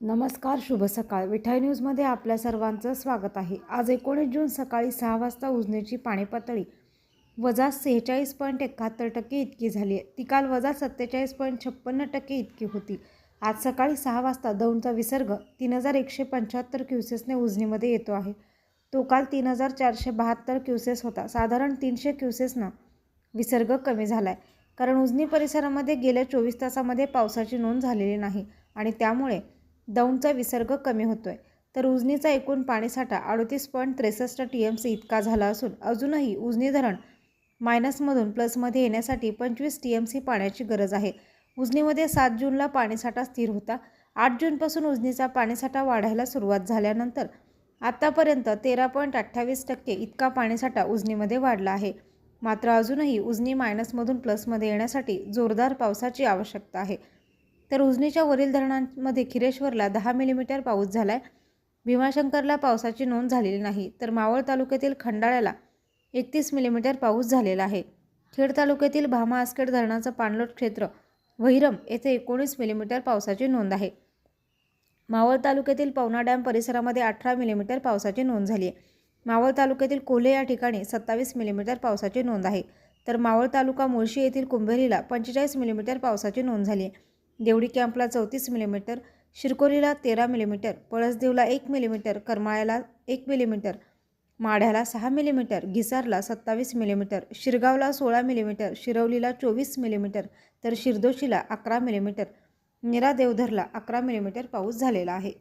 नमस्कार शुभ सकाळ. विठाई न्यूजमध्ये आपल्या सर्वांचं स्वागत आहे. आज एकोणीस जून सकाळी सहा वाजता उजनीची पाणी पातळी वजा सेहेचाळीस पॉईंट एकाहत्तर टक्के इतकी झाली आहे. ती काल वजा सत्तेचाळीस पॉईंट छप्पन्न टक्के इतकी होती. आज सकाळी सहा वाजता दौंडचा विसर्ग तीन हजार एकशे पंच्याहत्तर क्युसेसने उजनीमध्ये येतो आहे. तो काल तीन हजार चारशे बहात्तर क्युसेस होता. साधारण तीनशे क्युसेसनं विसर्ग कमी झाला आहे कारण उजनी परिसरामध्ये गेल्या चोवीस तासामध्ये पावसाची नोंद झालेली नाही आणि त्यामुळे दौंडचा विसर्ग कमी होतोय. तर उजनीचा एकूण पाणीसाठा अडतीस पॉईंट त्रेसष्ट टी एम सी इतका झाला असून अजूनही उजनी धरण मायनसमधून प्लसमध्ये येण्यासाठी पंचवीस टी एम सी पाण्याची गरज आहे. उजनीमध्ये सात जूनला पाणीसाठा स्थिर होता. आठ जूनपासून उजनीचा पाणीसाठा वाढायला सुरुवात झाल्यानंतर आत्तापर्यंत तेरा पॉईंट अठ्ठावीस टक्के इतका पाणीसाठा उजनीमध्ये वाढला आहे. मात्र अजूनही उजनी मायनसमधून प्लसमध्ये येण्यासाठी जोरदार पावसाची आवश्यकता आहे. तर उजनीच्या वरील धरणांमध्ये खिरेश्वरला दहा मिलीमीटर पाऊस झाला आहे भीमाशंकरला पावसाची नोंद झालेली नाही तर मावळ तालुक्यातील खंडाळ्याला एकतीस मिलीमीटर पाऊस झालेला आहे. खेड तालुक्यातील भामा आसखेड धरणाचं पाणलोट क्षेत्र वहिरम येथे एकोणीस मिलीमीटर पावसाची नोंद आहे. मावळ तालुक्यातील पवना डॅम परिसरामध्ये अठरा मिलीमीटर पावसाची नोंद झाली आहे. मावळ तालुक्यातील कोल्हे या ठिकाणी सत्तावीस मिलीमीटर पावसाची नोंद आहे. तर मावळ तालुका मुळशी येथील कुंभेरीला पंचेचाळीस मिलीमीटर पावसाची नोंद झाली आहे. देवडी कॅम्पला चौतीस मिलीमीटर शिरकोलीला तेरा मिलीमीटर पळसदेवला एक मिलीमीटर करमाळ्याला एक मिलीमीटर माढ्याला सहा मिलीमीटर घिसारला सत्तावीस मिलीमीटर शिरगावला सोळा मिलीमीटर शिरवलीला चोवीस मिलीमीटर तर शिरदोशीला अकरा मिलीमीटर निरा देवधरला अकरा मिलीमीटर पाऊस झालेला आहे.